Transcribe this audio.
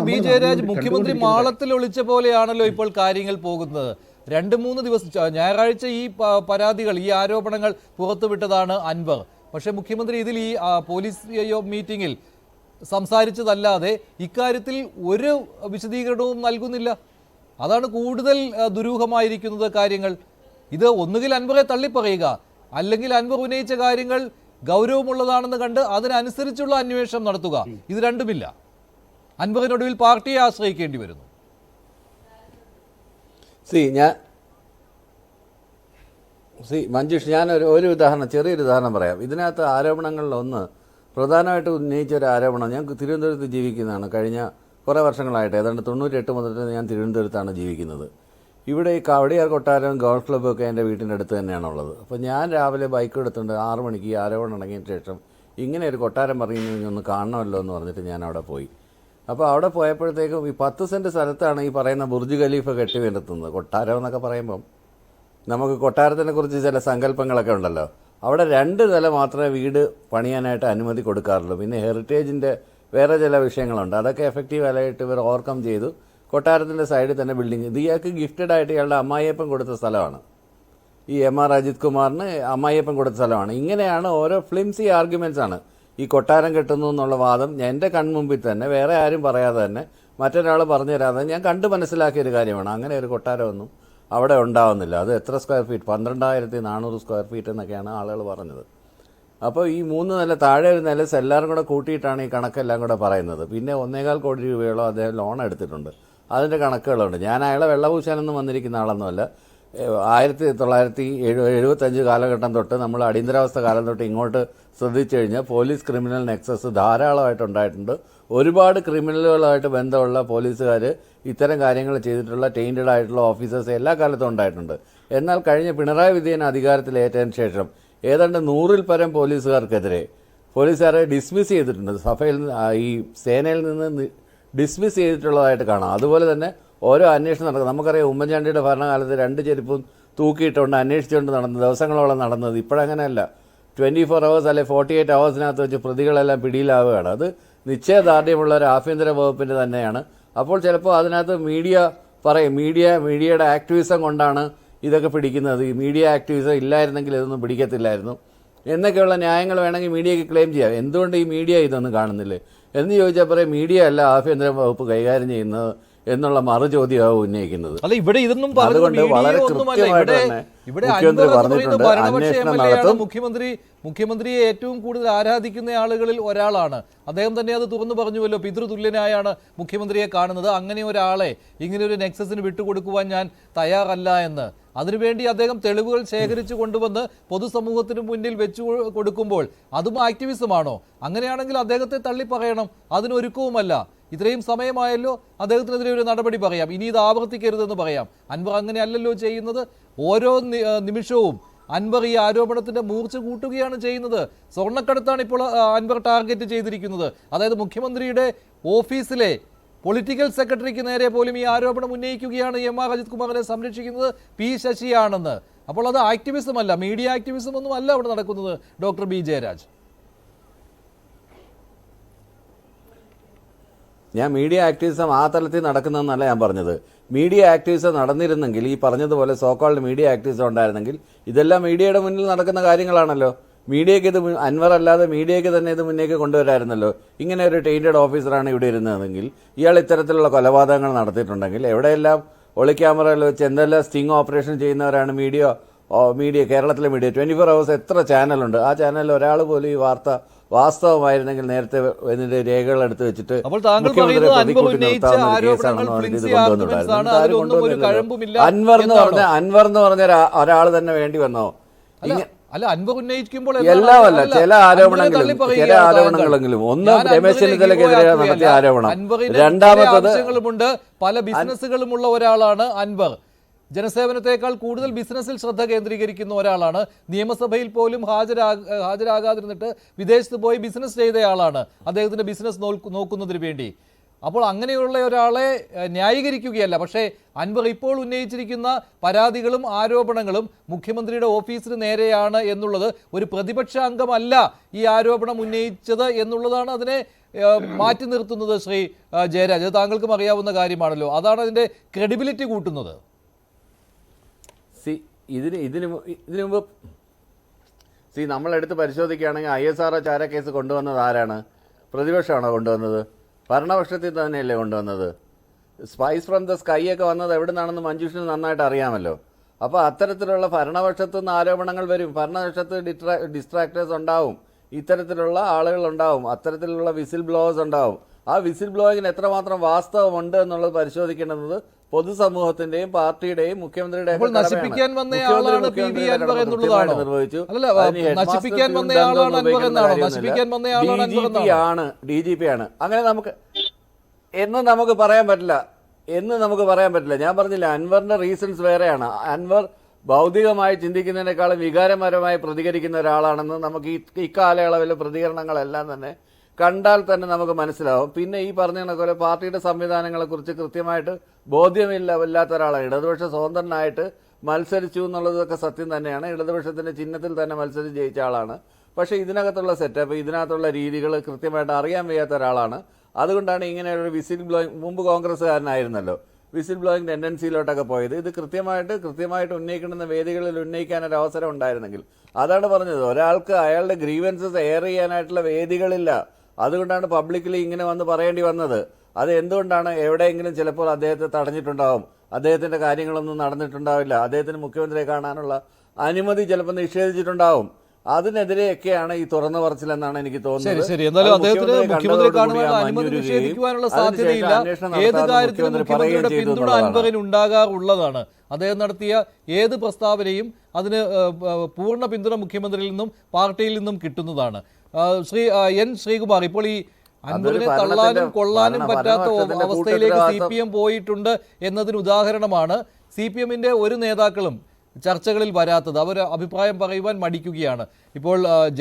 Doctor B Jayaraj മുഖ്യമന്ത്രി മാളത്തിൽ ഒളിച്ച പോലെയാണല്ലോ ഇപ്പോൾ കാര്യങ്ങൾ പോകുന്നത്. രണ്ട് മൂന്ന് ദിവസം ഞായറാഴ്ച ഈ പരാതികൾ ഈ ആരോപണങ്ങൾ പുറത്തുവിട്ടതാണ് അൻവർ. പക്ഷേ മുഖ്യമന്ത്രി ഇതിൽ ഈ പോലീസ് മീറ്റിംഗിൽ സംസാരിച്ചതല്ലാതെ ഇക്കാര്യത്തിൽ ഒരു വിശദീകരണവും നൽകുന്നില്ല. അതാണ് കൂടുതൽ ദുരൂഹമായിരിക്കുന്നത് കാര്യങ്ങൾ. ഇത് ഒന്നുകിൽ അൻവറെ തള്ളിപ്പറയുക അല്ലെങ്കിൽ അൻവർ ഉന്നയിച്ച കാര്യങ്ങൾ ഗൗരവമുള്ളതാണെന്ന് കണ്ട് അതിനനുസരിച്ചുള്ള അന്വേഷണം നടത്തുക. ഇത് രണ്ടുമില്ല. അൻവറിനൊടുവിൽ പാർട്ടിയെ ആശ്രയിക്കേണ്ടി വരുന്നു. സി ഞാൻ സി മഞ്ജുഷ് ഞാൻ ഒരു ഒരു ഉദാഹരണം ചെറിയൊരു ഉദാഹരണം പറയാം. ഇതിനകത്ത് ആരോപണങ്ങളിലൊന്ന് പ്രധാനമായിട്ട് ഉന്നയിച്ച ഒരു ആരോപണം ഞാൻ തിരുവനന്തപുരത്ത് ജീവിക്കുന്നതാണ്. കഴിഞ്ഞ കുറേ വർഷങ്ങളായിട്ട് ഏതാണ്ട് തൊണ്ണൂറ്റെട്ട് മുതൽ ഞാൻ തിരുവനന്തപുരത്താണ് ജീവിക്കുന്നത്. ഇവിടെ ഈ കവടിയാർ കൊട്ടാരം ഗോൾഫ് ക്ലബ്ബൊക്കെ എന്റെ വീട്ടിന്റെ അടുത്ത് തന്നെയാണുള്ളത്. അപ്പോൾ ഞാൻ രാവിലെ ബൈക്ക് എടുത്തുണ്ട് ആറ് മണിക്ക് ആരോപണം ഇറങ്ങിയതിന് ശേഷം ഇങ്ങനെ ഒരു കൊട്ടാരം പറയുന്നത് ഒന്ന് കാണണമല്ലോ എന്ന് പറഞ്ഞിട്ട് ഞാൻ അവിടെ പോയി. അപ്പോൾ അവിടെ പോയപ്പോഴത്തേക്കും ഈ പത്ത് സെന്റ് സ്ഥലത്താണ് ഈ പറയുന്ന ബുർജ് ഖലീഫ കെട്ടി വരുത്തുന്നത് കൊട്ടാരം എന്നൊക്കെ പറയുമ്പം നമുക്ക് കൊട്ടാരത്തിനെ കുറിച്ച് ചില സങ്കല്പങ്ങളൊക്കെ ഉണ്ടല്ലോ. അവിടെ രണ്ട് നില മാത്രമേ വീട് പണിയാനായിട്ട് അനുമതി കൊടുക്കാറുള്ളൂ. പിന്നെ ഹെറിറ്റേജിന്റെ വേറെ ചില വിഷയങ്ങളുണ്ട്. അതൊക്കെ എഫക്റ്റീവ് ആയിട്ട് ഇവർ ഓവർകം ചെയ്തു. കൊട്ടാരത്തിന്റെ സൈഡിൽ തന്നെ ബിൽഡിംഗ് ഇത് ഇയാൾക്ക് ഗിഫ്റ്റഡ് ആയിട്ട് ഇയാളുടെ അമ്മായിയപ്പം കൊടുത്ത സ്ഥലമാണ്. ഈ എം ആർ അജിത് കുമാറിന് അമ്മായിയപ്പം കൊടുത്ത സ്ഥലമാണ്. ഇങ്ങനെയാണ് ഓരോ ഫ്ലിംസി ആർഗ്യുമെന്റ്സ് ആണ്. ഈ കൊട്ടാരം കെട്ടുന്നു എന്നുള്ള വാദം എന്റെ കൺമുമ്പിൽ തന്നെ വേറെ ആരും പറയാതെ തന്നെ മറ്റൊരാൾ പറഞ്ഞു തരാതെ ഞാൻ കണ്ട് മനസ്സിലാക്കിയ ഒരു കാര്യമാണ്. അങ്ങനെ ഒരു കൊട്ടാരമൊന്നും അവിടെ ഉണ്ടാവുന്നില്ല. അത് എത്ര സ്ക്വയർ ഫീറ്റ് പന്ത്രണ്ടായിരത്തി നാനൂറ് സ്ക്വയർ ഫീറ്റ് എന്നൊക്കെയാണ് ആളുകൾ പറഞ്ഞത്. അപ്പോൾ ഈ മൂന്ന് നില താഴെ ഒരു നില എല്ലാവരും കൂടെ കൂട്ടിയിട്ടാണ് ഈ കണക്കെല്ലാം കൂടെ പറയുന്നത്. പിന്നെ ഒന്നേകാൽ കോടി രൂപയോളം അദ്ദേഹം ലോൺ എടുത്തിട്ടുണ്ട്. അതിന്റെ കണക്കുകളുണ്ട്. ഞാൻ അയാളെ വെള്ളപൂശാനൊന്നും വന്നിരിക്കുന്ന ആളൊന്നുമല്ല. ആയിരത്തി തൊള്ളായിരത്തി എഴു എഴുപത്തഞ്ച് കാലഘട്ടം തൊട്ട് നമ്മൾ അടിയന്തരാവസ്ഥ കാലം തൊട്ട് ഇങ്ങോട്ട് ശ്രദ്ധിച്ചു കഴിഞ്ഞാൽ പോലീസ് ക്രിമിനൽ നെക്സസ് ധാരാളമായിട്ടുണ്ടായിട്ടുണ്ട്. ഒരുപാട് ക്രിമിനലുകളായിട്ട് ബന്ധമുള്ള പോലീസുകാർ ഇത്തരം കാര്യങ്ങൾ ചെയ്തിട്ടുള്ള ടൈന്റഡ് ആയിട്ടുള്ള ഓഫീസേഴ്സ് എല്ലാ കാലത്തും ഉണ്ടായിട്ടുണ്ട്. എന്നാൽ കഴിഞ്ഞ പിണറായി വിജയൻ അധികാരത്തിലേറ്റതിന് ശേഷം ഏതാണ്ട് നൂറിൽ പരം പോലീസുകാർക്കെതിരെ പോലീസുകാരെ ഡിസ്മിസ് ചെയ്തിട്ടുണ്ട്. സഭയിൽ ഈ സേനയിൽ നിന്ന് ഡിസ്മിസ് ചെയ്തിട്ടുള്ളതായിട്ട് കാണാം. അതുപോലെ തന്നെ ഓരോ അന്വേഷണം നടക്കുന്നത് നമുക്കറിയാം ഉമ്മൻചാണ്ടിയുടെ ഭരണകാലത്ത് രണ്ട് ചെരുപ്പും തൂക്കിയിട്ടുണ്ട് അന്വേഷിച്ചുകൊണ്ട് നടന്നത് ദിവസങ്ങളോളം നടന്നത്. ഇപ്പോഴങ്ങനെയല്ല. ട്വന്റി ഫോർ അവേഴ്സ് അല്ലെ ഫോർട്ടി എയ്റ്റ് അവേഴ്സിനകത്ത് വെച്ച് പ്രതികളെല്ലാം പിടിയിലാവുകയാണ്. അത് നിശ്ചയദാർഢ്യമുള്ള ഒരു ആഭ്യന്തര വകുപ്പിന്റെ തന്നെയാണ്. അപ്പോൾ ചിലപ്പോൾ അതിനകത്ത് മീഡിയ പറയും മീഡിയ മീഡിയയുടെ ആക്ടിവിസം കൊണ്ടാണ് ഇതൊക്കെ പിടിക്കുന്നത്. ഈ മീഡിയ ആക്ടിവിസം ഇല്ലായിരുന്നെങ്കിൽ ഇതൊന്നും പിടിക്കത്തില്ലായിരുന്നു. എന്നൊക്കെയുള്ള ന്യായങ്ങൾ വേണമെങ്കിൽ മീഡിയയ്ക്ക് ക്ലെയിം ചെയ്യാം. എന്തുകൊണ്ട് ഈ മീഡിയ ഇതൊന്നും കാണുന്നില്ലേ? എന്ന് ചോദിച്ചാൽ പറയും മീഡിയ അല്ല ആഭ്യന്തര വകുപ്പ് കൈകാര്യം ചെയ്യുന്നത് എന്നുള്ള മറു ചോദ്യമാവും ഉന്നയിക്കുന്നത് അതുകൊണ്ട് വളരെ കൃത്യമായിട്ട് തന്നെ മുഖ്യമന്ത്രി പറഞ്ഞിട്ടുണ്ട്, അന്വേഷണം നടത്തും. മുഖ്യമന്ത്രി മുഖ്യമന്ത്രിയെ ഏറ്റവും കൂടുതൽ ആരാധിക്കുന്ന ആളുകളിൽ ഒരാളാണ്. അദ്ദേഹം തന്നെ അത് തുറന്നു പറഞ്ഞുവല്ലോ പിതൃതുല്യനായാണ് മുഖ്യമന്ത്രിയെ കാണുന്നത്. അങ്ങനെ ഒരാളെ ഇങ്ങനെ ഒരു നെക്സസിന് വിട്ടുകൊടുക്കുവാൻ ഞാൻ തയ്യാറല്ല എന്ന്. അതിനുവേണ്ടി അദ്ദേഹം തെളിവുകൾ ശേഖരിച്ചു കൊണ്ടുവന്ന് പൊതുസമൂഹത്തിന് മുന്നിൽ വെച്ചു കൊടുക്കുമ്പോൾ അതും ആക്ടിവിസമാണോ അങ്ങനെയാണെങ്കിൽ അദ്ദേഹത്തെ തള്ളി പറയണം. അതിനൊരുക്കവുമല്ല ഇത്രയും സമയമായല്ലോ അദ്ദേഹത്തിനെതിരെ ഒരു നടപടി പറയാം. ഇനി ഇത് ആവർത്തിക്കരുതെന്ന് പറയാം. അൻവർ അങ്ങനെയല്ലല്ലോ ചെയ്യുന്നത്. ഓരോ നിമിഷവും അൻവർ ഈ ആരോപണത്തിന്റെ മൂർച്ച കൂട്ടുകയാണ് ചെയ്യുന്നത്. സ്വർണക്കടത്താണ് ഇപ്പോൾ അൻവർ ടാർഗറ്റ് ചെയ്തിരിക്കുന്നത്. അതായത് മുഖ്യമന്ത്രിയുടെ ഓഫീസിലെ പൊളിറ്റിക്കൽ സെക്രട്ടറിക്ക് നേരെ പോലും ഈ ആരോപണം ഉന്നയിക്കുകയാണ് എം ആർ അജിത് കുമാറിനെ സംരക്ഷിക്കുന്നത് പി ശശിയാണെന്ന്. അപ്പോൾ അത് ആക്ടിവിസം അല്ല മീഡിയ ആക്ടിവിസം ഒന്നും അല്ല അവിടെ നടക്കുന്നത് ഡോക്ടർ ബി ജയരാജ്. ഞാൻ മീഡിയ ആക്ടിവിസം ആ തലത്തിൽ നടക്കുന്നതെന്നല്ല ഞാൻ പറഞ്ഞത്. മീഡിയ ആക്ടിവിസം നടന്നിരുന്നെങ്കിൽ ഈ പറഞ്ഞതുപോലെ സോക്കോൾഡ് മീഡിയ ആക്ടിവിസം ഉണ്ടായിരുന്നെങ്കിൽ ഇതെല്ലാം മീഡിയയുടെ മുന്നിൽ നടക്കുന്ന കാര്യങ്ങളാണല്ലോ. മീഡിയയ്ക്ക് ഇത് അൻവർ അല്ലാതെ മീഡിയയ്ക്ക് തന്നെ ഇത് മുന്നേക്ക് കൊണ്ടുവരായിരുന്നല്ലോ. ഇങ്ങനെ ഒരു ട്രെയിൻഡ് ഓഫീസറാണ് ഇവിടെ ഇരുന്നതെങ്കിൽ ഇയാൾ ഇത്തരത്തിലുള്ള കൊലപാതകങ്ങൾ നടത്തിയിട്ടുണ്ടെങ്കിൽ എവിടെയെല്ലാം ഒളി ക്യാമറയിൽ വെച്ച് എന്തെല്ലാം സ്റ്റിങ് ഓപ്പറേഷൻ ചെയ്യുന്നവരാണ് മീഡിയ മീഡിയ കേരളത്തിലെ മീഡിയ ട്വന്റി ഫോർ അവേഴ്സ് എത്ര ചാനലുണ്ട് ആ ചാനലിൽ ഒരാൾ പോലും ഈ വാർത്ത വാസ്തവമായിരുന്നെങ്കിൽ നേരത്തെ ഇതിന്റെ രേഖകൾ എടുത്തു വെച്ചിട്ട് അൻവർ എന്ന് പറഞ്ഞ അൻവർ എന്ന് പറഞ്ഞ ഒരാൾ തന്നെ വേണ്ടി വന്നോ? അല്ല അൻവർ ഉന്നയിക്കുമ്പോൾ എല്ലാം അല്ല ചില ആരോപണങ്ങളും ചില. ആരോപണങ്ങളെങ്കിലും. ഒന്ന് രമേശ് ചെന്നിത്തലക്കെതിരെ നടത്തിയ ആരോപണം. രണ്ടാമത്തത് പല ബിസിനസ്സുകളുമുള്ള ഒരാളാണ് അൻവർ. ജനസേവനത്തെക്കാൾ കൂടുതൽ ബിസിനസ്സിൽ ശ്രദ്ധ കേന്ദ്രീകരിക്കുന്ന ഒരാളാണ്. നിയമസഭയിൽ പോലും ഹാജരാ ഹാജരാകാതിരുന്നിട്ട് വിദേശത്ത് പോയി ബിസിനസ് ചെയ്തയാളാണ് അദ്ദേഹത്തിന്റെ ബിസിനസ് നോക്കു- നോക്കുന്നതിന് വേണ്ടി. അപ്പോൾ അങ്ങനെയുള്ള ഒരാളെ ന്യായീകരിക്കുകയല്ല. പക്ഷേ അൻവർ ഇപ്പോൾ ഉന്നയിച്ചിരിക്കുന്ന പരാതികളും ആരോപണങ്ങളും മുഖ്യമന്ത്രിയുടെ ഓഫീസിന് നേരെയാണ് എന്നുള്ളത് ഒരു പ്രതിപക്ഷ അംഗമല്ല ഈ ആരോപണം ഉന്നയിച്ചത് എന്നുള്ളതാണ് അതിനെ മാറ്റി നിർത്തുന്നത് ശ്രീ ജയരാജ്. താങ്കൾക്കും അറിയാവുന്ന കാര്യമാണല്ലോ. അതാണ് അതിന്റെ ക്രെഡിബിലിറ്റി കൂട്ടുന്നത്. സി ഇതിന് ഇതിന് ഇതിനു മുമ്പ് സി നമ്മളെടുത്ത് പരിശോധിക്കുകയാണെങ്കിൽ ഐ എസ് ആർ ഒ ചാര കേസ് കൊണ്ടുവന്നത് ആരാണ്? പ്രതിപക്ഷമാണോ കൊണ്ടുവന്നത്? ഭരണപക്ഷത്തിൽ തന്നെയല്ലേ കൊണ്ടുവന്നത്? സ്പൈസ് ഫ്രം ദ സ്കൈ ഒക്കെ വന്നത് എവിടെ നിന്നാണെന്ന് മഞ്ജുഷിന് നന്നായിട്ട് അറിയാമല്ലോ. അപ്പോൾ അത്തരത്തിലുള്ള ഭരണപക്ഷത്തു നിന്ന് ആരോപണങ്ങൾ വരും. ഭരണപക്ഷത്ത് ഡിസ്ട്രാ ഡിസ്ട്രാക്ടേഴ്സ് ഉണ്ടാവും. ഇത്തരത്തിലുള്ള ആളുകൾ ഉണ്ടാവും. അത്തരത്തിലുള്ള വിസിൽ ബ്ലോവേഴ്സ് ഉണ്ടാവും. ആ വിസിൽ ബ്ലോയിങ്ങിന് എത്രമാത്രം വാസ്തവമുണ്ട് എന്നുള്ളത് പരിശോധിക്കേണ്ടത് പൊതുസമൂഹത്തിന്റെയും പാർട്ടിയുടെയും മുഖ്യമന്ത്രിയുടെയും അപ്പോൾ നശിപ്പിക്കാൻ വന്നയാളാണ് പി വി അൻവർ എന്നുള്ളതാണോ? അല്ലല്ല, നശിപ്പിക്കാൻ വന്നയാളാണ് അൻവർ എന്നാണോ? നശിപ്പിക്കാൻ വന്നയാളാണ് അൻവർ ആണ് ഡി ജി പി ആണ്. അങ്ങനെ നമുക്ക് എന്ന് നമുക്ക് പറയാൻ പറ്റില്ല. എന്ന് നമുക്ക് പറയാൻ പറ്റില്ല. ഞാൻ പറഞ്ഞില്ല അൻവറിന്റെ റീസൺസ് വേറെയാണ്. അൻവർ ഭൗതികമായി ചിന്തിക്കുന്നതിനേക്കാളും വികാരപരമായി പ്രതികരിക്കുന്ന ഒരാളാണെന്ന് നമുക്ക് ഈ ഇക്കാലയളവിലെ പ്രതികരണങ്ങളെല്ലാം തന്നെ കണ്ടാൽ തന്നെ നമുക്ക് മനസ്സിലാവും. പിന്നെ ഈ പറഞ്ഞ കണക്കുപോലെ പാർട്ടിയുടെ സംവിധാനങ്ങളെ കുറിച്ച് കൃത്യമായിട്ട് ബോധ്യമില്ല ഇല്ലാത്ത ഒരാളാണ്. ഇടതുപക്ഷ സ്വതന്ത്രനായിട്ട് മത്സരിച്ചു എന്നുള്ളതൊക്കെ സത്യം തന്നെയാണ്. ഇടതുപക്ഷത്തിന്റെ ചിഹ്നത്തിൽ തന്നെ മത്സരിച്ച് ജയിച്ച ആളാണ്. പക്ഷേ ഇതിനകത്തുള്ള സെറ്റപ്പ് ഇതിനകത്തുള്ള രീതികൾ കൃത്യമായിട്ട് അറിയാൻ വയ്യാത്ത ഒരാളാണ്. അതുകൊണ്ടാണ് ഇങ്ങനെ ഒരു വിസിൽ ബ്ലോയിങ് മുമ്പ് കോൺഗ്രസ്സുകാരനായിരുന്നല്ലോ വിസിൽ ബ്ലോയിങ് ടെൻഡൻസിയിലോട്ടൊക്കെ പോയത്. ഇത് കൃത്യമായിട്ട് കൃത്യമായിട്ട് ഉന്നയിക്കണമെന്ന വേദികളിൽ ഉന്നയിക്കാൻ ഒരു അവസരം ഉണ്ടായിരുന്നെങ്കിൽ അതാണ് പറഞ്ഞത്. ഒരാൾക്ക് അയാളുടെ ഗ്രീവൻസസ് എയർ ചെയ്യാനായിട്ടുള്ള വേദികളില്ല. അതുകൊണ്ടാണ് പബ്ലിക്കലി ഇങ്ങനെ വന്ന് പറയേണ്ടി വന്നത്. അത് എന്തുകൊണ്ടാണ് എവിടെയെങ്കിലും ചിലപ്പോൾ അദ്ദേഹത്തെ തടഞ്ഞിട്ടുണ്ടാവും? അദ്ദേഹത്തിന്റെ കാര്യങ്ങളൊന്നും നടന്നിട്ടുണ്ടാവില്ല. അദ്ദേഹത്തിന് മുഖ്യമന്ത്രിയെ കാണാനുള്ള അനുമതി ചിലപ്പോൾ നിഷേധിച്ചിട്ടുണ്ടാവും. അതിനെതിരെയൊക്കെയാണ് ഈ തുറന്ന പറച്ചിൽ എന്നാണ് എനിക്ക് തോന്നുന്നത്. ശരി അദ്ദേഹത്തിന് മുഖ്യമന്ത്രി കാണുവാനുള്ള അനുമതി നിഷേധിക്കുവാനുള്ള സാധ്യതയില്ല. ഏത് കാര്യത്തിലും മുഖ്യമന്ത്രിയുടെ പിന്തുണ ഉണ്ടാകാറുള്ളതാണ്. അദ്ദേഹം നടത്തിയ ഏത് പ്രസ്താവനയും അതിന് പൂർണ പിന്തുണ മുഖ്യമന്ത്രിയിൽ നിന്നും പാർട്ടിയിൽ നിന്നും കിട്ടുന്നതാണ്. ശ്രീ എൻ ശ്രീകുമാർ ഇപ്പോൾ ഈ അൻവറിനെ തള്ളാനും കൊള്ളാനും പറ്റാത്ത അവസ്ഥയിലേക്ക് സി പി എം പോയിട്ടുണ്ട് എന്നതിന് ഉദാഹരണമാണ് സി പി എമ്മിന്റെ ഒരു നേതാക്കളും ചർച്ചകളിൽ വരാത്തത്. അവർ അഭിപ്രായം പറയുവാൻ മടിക്കുകയാണ്. ഇപ്പോൾ